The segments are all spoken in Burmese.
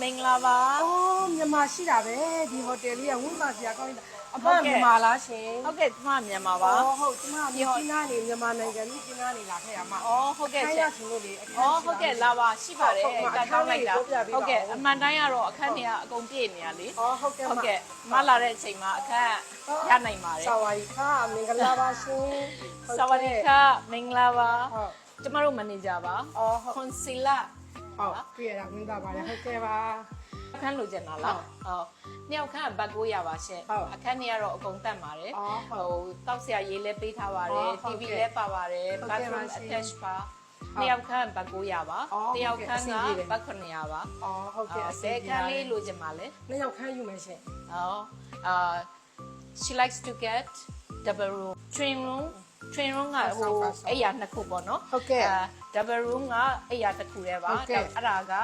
မင်္ဂလာပါ။အော်မြန်မာရှိတာပဲဒီဟိုတယ်လေးကဝန်းစားစရာကောင်းတယ်။အပမြန်မာလားရှင်။ဟုတ်ကဲ့ကျမမြန်မာပါ။အော်ဟုတ်ကျမမြန်မာပြည်ကနေမြန်မာနိုင်ငံကြီးပြည်ကနေလာခဲ့ရမှာ။အော်ဟုတ်ကဲ့ရှင်။ဆိုလို့လေ။အော်ဟုတ်ကဲ့လာပါရှိပါတယ်။တာကောင်းလိုက်တာ။ဟုတ်ကဲ့အမှန်တိုင်းကတော့အခန်းတွေကအကုန်ပြည့်နေရလေ။အော်ဟုတ်ကဲ့ဟုတ်ကဲ့မလာတဲ့အချိန်မှာအခန်းရနိုင်ပါတယ်။ဆဝါဒီခါမင်္ဂလာပါရှင်။ဆဝါဒီခါမင်္ဂလာပါ။ကျမတို့မန်နေဂျာပါ။အော်ဟုတ်။ကွန်ဆီလာ ဟုတ်ပြရတာဝင်းသားပါလေဟုတ်ကဲ့ပါအခန်းလိုချင်တာလားဟုတ်နှစ်ယောက်ခန်းကဘတ်ကိုရပါရှင့်ဟုတ်အခန်းတွေကတော့အကုန်တက်ပါတယ်အော်ဟုတ်ဟိုတောက်ဆရာရေးလဲပေးထားပါတယ်အော်ဟုတ် TV ကဲ့လဲပါပါတယ်ဟုတ်ကဲ့ပါ bathroom ရှင် attach ပါနှစ်ယောက်ခန်းဘတ်ကိုရပါအော်တစ်ယောက်ခန်းဟုတ်ကကဲ့အဆင်ပြေတယ်ဘတ်900ပါအော်ဟုတ်ကဲ့အဲအဆင်အခပြေန်းပါလေးလိုချင်ပါလေနှစ်ယောက်ခန်းယူမယ်ရှင်ဟောအာ she likes to get double room twin room twin room ကဟိုအဲ့ရနှစ်ခုပေါ့နော်ဟုတ်ကဲ့အာ double room ကအဲ့ရတစ်ခုတည်းပါဟုတ်ကဲ့အဲ့ဒါက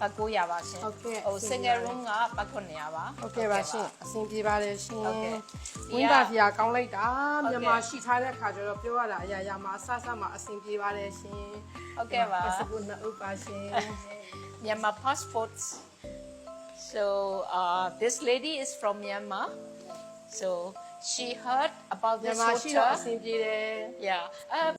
ဘတ်900ပါရှင်ဟုတ်ကဲ့ဟိုအဆင်ပြေ single ပါတယ် room ကဘတ်900ပါဟုတ်ကဲ့ပါရှင်အဆင်ပြေပါတယ်ရှင်ဟုတ်ကဲ့ဝင်းပါစရာကောင်းလိုက်တာဟုတ်ကဲ့မြန်မာရှိထားတဲ့ခါကျတော့ပြောရတာအရာရာမှာအဆဆမှာအဆင်ပြေပါတယ်ရှင်ဟုတ်ကဲ့ပါစပုတ်နှစ်ဥပ်ပါရှင် Myanmar passports. So uh, this lady is from Myanmar. So she heard about မြ this န်မာရှိတော့ hotel. အဆင်ပြေတယ် Yeah. Uh,